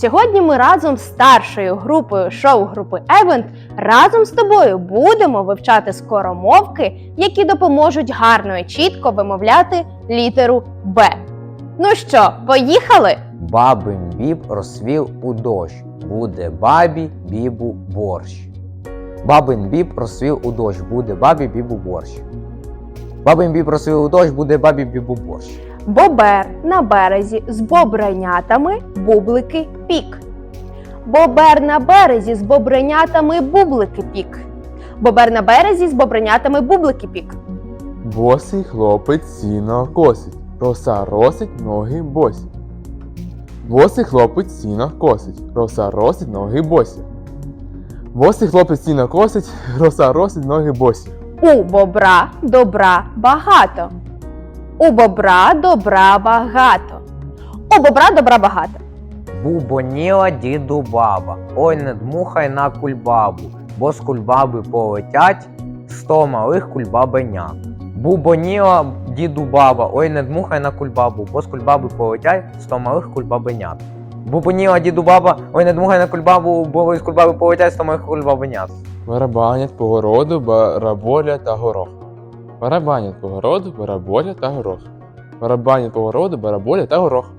сьогодні ми разом з старшою групою шоу-групи Евент разом з тобою будемо вивчати скоромовки, які допоможуть гарно і чітко вимовляти літеру Б. Ну що, поїхали? Бабин біб розсвів у дощ, буде бабі бібу борщ. Бабин біб розсвів у дощ, буде бабі бібу борщ. Розсвів у дощ, буде бабі бібу борщ. Бобер на березі з бобренятами бублики пік. Бобер на березі з бобренятами бублики пік. Бобер на березі з бобренятами бублики пік. Босий хлопець сіно косить, роса росить, ноги босі. Босий хлопець сіно косить, роса росить, ноги босі. Босий хлопець сіно косить, роса росить, ноги босі. У бобра добра багато. У бобра добра багато. У бобра добра багато. Бубоніла діду баба, ой не дмухай на кульбабу, бо з кульбаби полетять сто малих кульбабенят. Бубоніла діду баба, ой не дмухай на кульбабу, бо з кульбаби полетять сто малих кульбабенят. Бубоніла діду баба, ой не дмухай на кульбабу, бо з кульбаби полетять сто малих кульбабенят. Барабанять по городу, бараболя та горох. Барабанять по городу, бараболя та горох. Барабанять по городу, бараболя та горох.